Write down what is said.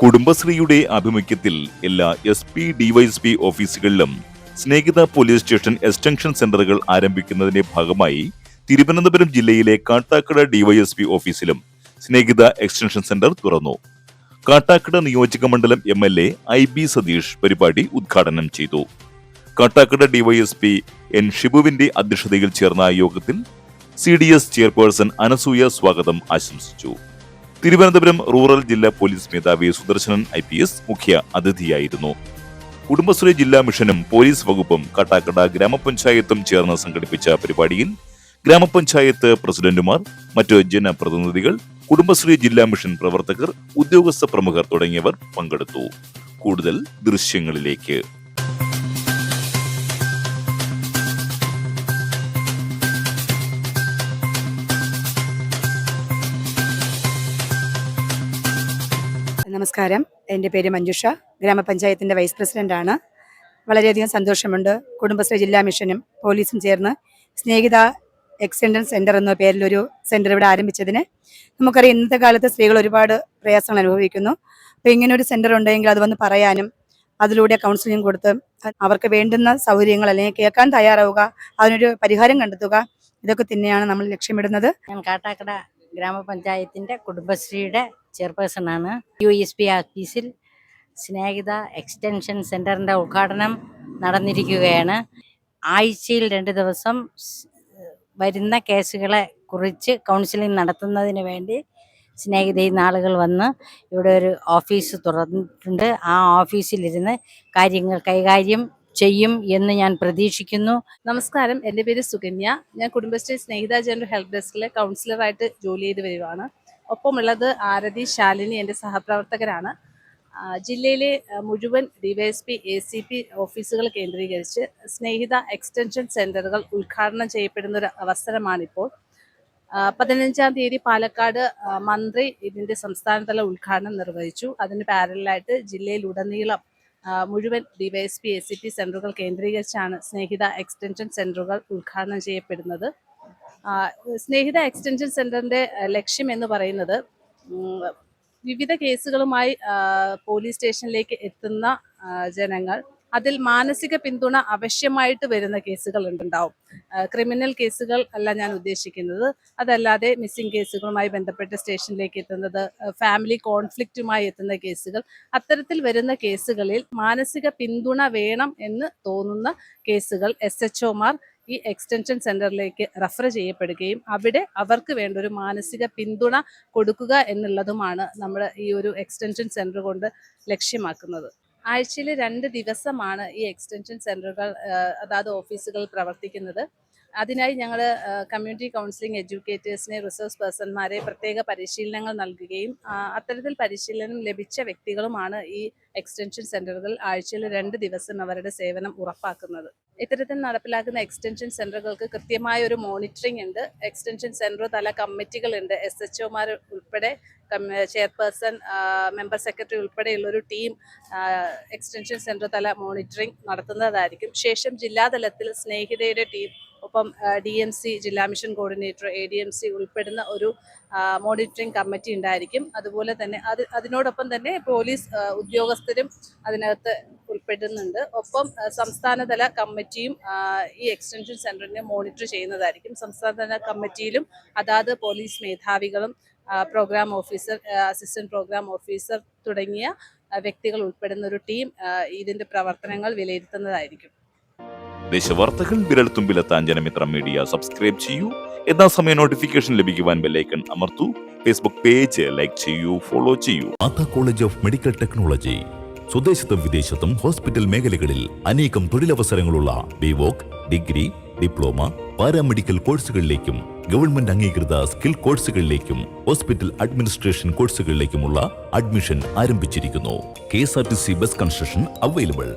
കുടുംബശ്രീയുടെ ആഭിമുഖ്യത്തിൽ എല്ലാ എസ് പി ഡിവൈഎസ്പി ഓഫീസുകളിലും സ്നേഹിത പോലീസ് സ്റ്റേഷൻ എക്സ്റ്റൻഷൻ സെന്ററുകൾ ആരംഭിക്കുന്നതിന്റെ ഭാഗമായി തിരുവനന്തപുരം ജില്ലയിലെ കാട്ടാക്കട ഡിവൈഎസ്പി ഓഫീസിലും സ്നേഹിത എക്സ്റ്റൻഷൻ സെന്റർ തുറന്നു. കാട്ടാക്കട നിയോജക മണ്ഡലം M L A I B Satheesh പരിപാടി ഉദ്ഘാടനം ചെയ്തു. കാട്ടാക്കട ഡിവൈഎസ്പി എൻ ഷിബുവിന്റെ അധ്യക്ഷതയിൽ ചേർന്ന യോഗത്തിൽ C D S chairperson Anasuya സ്വാഗതം ആശംസിച്ചു. തിരുവനന്തപുരം റൂറൽ ജില്ലാ പോലീസ് മേധാവി സുദർശനൻ ഐ പി എസ് മുഖ്യ അതിഥിയായിരുന്നു. കുടുംബശ്രീ ജില്ലാ മിഷനും പോലീസ് വകുപ്പും കാട്ടാക്കട ഗ്രാമപഞ്ചായത്തും ചേർന്ന് സംഘടിപ്പിച്ച പരിപാടിയിൽ ഗ്രാമപഞ്ചായത്ത് പ്രസിഡന്റുമാർ മറ്റ് ജനപ്രതിനിധികൾ കുടുംബശ്രീ ജില്ലാ മിഷൻ പ്രവർത്തകർ ഉദ്യോഗസ്ഥ പ്രമുഖർ തുടങ്ങിയവർ പങ്കെടുത്തു. കൂടുതൽ ദൃശ്യങ്ങളിലേക്ക്. നമസ്കാരം. എന്റെ പേര് മഞ്ജുഷ. ഗ്രാമപഞ്ചായത്തിന്റെ വൈസ് പ്രസിഡന്റാണ് വളരെയധികം സന്തോഷമുണ്ട്. കുടുംബശ്രീ ജില്ലാ മിഷനും പോലീസും ചേർന്ന് സ്നേഹിത എക്സ്റ്റൻഷൻ സെന്റർ എന്ന പേരിലൊരു സെന്റർ ഇവിടെ ആരംഭിച്ചതിന് നമുക്കറിയാം ഇന്നത്തെ കാലത്ത് സ്ത്രീകൾ ഒരുപാട് പ്രയാസങ്ങൾ അനുഭവിക്കുന്നു. അപ്പോൾ ഇങ്ങനെ ഒരു സെന്റർ ഉണ്ടെങ്കിൽ അത് വന്ന് പറയാനും അതിലൂടെ കൗൺസിലിംഗ് കൊടുത്ത് അവർക്ക് വേണ്ടുന്ന സൗകര്യങ്ങൾ അല്ലെങ്കിൽ കേൾക്കാൻ തയ്യാറാവുക അതിനൊരു പരിഹാരം കണ്ടെത്തുക ഇതൊക്കെ തന്നെയാണ് നമ്മൾ ലക്ഷ്യമിടുന്നത്. ഞാൻ കാട്ടാക്കട ഗ്രാമപഞ്ചായത്തിന്റെ കുടുംബശ്രീയുടെ ചെയർപേഴ്സണാണ്. യു എസ് പി ഓഫീസിൽ സ്നേഹിത എക്സ്റ്റൻഷൻ സെന്ററിന്റെ ഉദ്ഘാടനം നടന്നിരിക്കുകയാണ്. ആഴ്ചയിൽ രണ്ട് ദിവസം വരുന്ന കേസുകളെ കുറിച്ച് കൗൺസിലിംഗ് നടത്തുന്നതിന് വേണ്ടി സ്നേഹിതയിൽ നാളുകൾ വന്ന് ഇവിടെ ഒരു ഓഫീസ് തുറന്നിട്ടുണ്ട്. ആ ഓഫീസിലിരുന്ന് കാര്യങ്ങൾ കൈകാര്യം ചെയ്യും എന്ന് ഞാൻ പ്രതീക്ഷിക്കുന്നു. നമസ്കാരം. എന്റെ പേര് സുകന്യ. ഞാൻ കുടുംബശ്രീ സ്നേഹിത ജനറൽ ഹെൽപ്പ് ഡെസ്കിലെ കൗൺസിലറായിട്ട് ജോലി ചെയ്ത് വരുവാണ്. ഒപ്പമുള്ളത് ആരതി ശാലിനി എന്റെ സഹപ്രവർത്തകരാണ്. ജില്ലയിലെ മുഴുവൻ ഡിവൈഎസ്പി എ സി പി ഓഫീസുകൾ കേന്ദ്രീകരിച്ച് സ്നേഹിത എക്സ്റ്റൻഷൻ സെന്ററുകൾ ഉദ്ഘാടനം ചെയ്യപ്പെടുന്ന ഒരു അവസരമാണിപ്പോൾ പതിനഞ്ചാം തീയതി പാലക്കാട് മന്ത്രി ഇതിന്റെ സംസ്ഥാനതല ഉദ്ഘാടനം നിർവഹിച്ചു. അതിന് പാരലായിട്ട് ജില്ലയിലുടനീളം മുഴുവൻ ഡിവൈഎസ്പി എ സി പി സെന്ററുകൾ കേന്ദ്രീകരിച്ചാണ് സ്നേഹിത എക്സ്റ്റൻഷൻ സെന്ററുകൾ ഉദ്ഘാടനം ചെയ്യപ്പെടുന്നത്. സ്നേഹിത എക്സ്റ്റൻഷൻ സെന്ററിന്റെ ലക്ഷ്യം എന്ന് പറയുന്നത് വിവിധ കേസുകളുമായി പോലീസ് സ്റ്റേഷനിലേക്ക് എത്തുന്ന ജനങ്ങൾ അതിൽ മാനസിക പിന്തുണ ആവശ്യമായിട്ട് വരുന്ന കേസുകൾ ഉണ്ടാവും. ക്രിമിനൽ കേസുകൾ അല്ല ഞാൻ ഉദ്ദേശിക്കുന്നത്. അതല്ലാതെ മിസ്സിംഗ് കേസുകളുമായി ബന്ധപ്പെട്ട് സ്റ്റേഷനിലേക്ക് എത്തുന്നത് ഫാമിലി കോൺഫ്ലിക്റ്റുമായി എത്തുന്ന കേസുകൾ അത്തരത്തിൽ വരുന്ന കേസുകളിൽ മാനസിക പിന്തുണ വേണം എന്ന് തോന്നുന്ന കേസുകൾ എസ് എച്ച് ഒമാർ ഈ എക്സ്റ്റൻഷൻ സെന്ററിലേക്ക് റെഫർ ചെയ്യപ്പെടുകയും അവിടെ അവർക്ക് വേണ്ട ഒരു മാനസിക പിന്തുണ കൊടുക്കുക എന്നുള്ളതുമാണ് നമ്മൾ ഈ ഒരു എക്സ്റ്റൻഷൻ സെന്റർ കൊണ്ട് ലക്ഷ്യമാക്കുന്നത്. ആഴ്ചയിൽ രണ്ട് ദിവസമാണ് ഈ എക്സ്റ്റൻഷൻ സെന്ററുകൾ അതാത് ഓഫീസുകൾ പ്രവർത്തിക്കുന്നത്. അതിനായി ഞങ്ങൾ കമ്മ്യൂണിറ്റി കൗൺസിലിംഗ് എഡ്യൂക്കേറ്റേഴ്സിനെ റിസോഴ്സ് പേഴ്സൺമാരെ പ്രത്യേക പരിശീലനങ്ങൾ നൽകുകയും അത്തരത്തിൽ പരിശീലനം ലഭിച്ച വ്യക്തികളുമാണ് ഈ എക്സ്റ്റൻഷൻ സെന്ററുകൾ ആഴ്ചയിൽ രണ്ട് ദിവസം അവരുടെ സേവനം ഉറപ്പാക്കുന്നത്. ഇത്തരത്തിൽ നടപ്പിലാക്കുന്ന എക്സ്റ്റൻഷൻ സെന്ററുകൾക്ക് കൃത്യമായ ഒരു മോണിറ്ററിംഗ് ഉണ്ട്. എക്സ്റ്റൻഷൻ സെന്റർ തല കമ്മിറ്റികളുണ്ട് എസ് എച്ച് ഒമാർ ഉൾപ്പെടെ ചെയർപേഴ്സൺ മെമ്പർ സെക്രട്ടറി ഉൾപ്പെടെയുള്ള ഒരു ടീം എക്സ്റ്റൻഷൻ സെന്റർ തല മോണിറ്ററിംഗ് നടത്തുന്നതായിരിക്കും. ശേഷം ജില്ലാതലത്തിൽ സ്നേഹിതയുടെ ടീം ഒപ്പം ഡി എം സി ജില്ലാ mission coordinator A D M C ഉൾപ്പെടുന്ന ഒരു മോണിറ്ററിംഗ് കമ്മിറ്റി ഉണ്ടായിരിക്കും. അതുപോലെ തന്നെ അത് അതിനോടൊപ്പം തന്നെ പോലീസ് ഉദ്യോഗസ്ഥരും അതിനകത്ത് ഉൾപ്പെടുന്നുണ്ട്. ഒപ്പം സംസ്ഥാനതല കമ്മിറ്റിയും ഈ എക്സ്റ്റൻഷൻ സെന്ററിനെ മോണിറ്റർ ചെയ്യുന്നതായിരിക്കും. സംസ്ഥാനതല കമ്മിറ്റിയിലും അതാത് police മേധാവികളും programme officer assistant programme officer തുടങ്ങിയ വ്യക്തികൾ ഉൾപ്പെടുന്ന ഒരു ടീം ഇതിന്റെ പ്രവർത്തനങ്ങൾ വിലയിരുത്തുന്നതായിരിക്കും. ദേശവാർത്തകൾ വിരൽത്തുമ്പിലെത്താൻ ജനമിത്രം മീഡിയ സബ്സ്ക്രൈബ് ചെയ്യൂ. എന്നാ സമയം നോട്ടിഫിക്കേഷൻ ലഭിക്കുവാൻ ബെല്ലൈക്കൺ അമർത്തൂ. ഫേസ്ബുക്ക് പേജ് ലൈക്ക് ചെയ്യൂ ഫോളോ ചെയ്യൂ. Mata college of medical technology സ്വദേശത്തും വിദേശത്തും ഹോസ്പിറ്റൽ മേഖലകളിൽ അനേകം തൊഴിലവസരങ്ങളുള്ള ബിവോക് ഡിഗ്രി ഡിപ്ലോമ പാരാമെഡിക്കൽ കോഴ്സുകളിലേക്കും ഗവൺമെന്റ് അംഗീകൃത സ്കിൽ കോഴ്സുകളിലേക്കും ഹോസ്പിറ്റൽ അഡ്മിനിസ്ട്രേഷൻ കോഴ്സുകളിലേക്കുമുള്ള അഡ്മിഷൻ ആരംഭിച്ചിരിക്കുന്നു. K S R T C bus construction available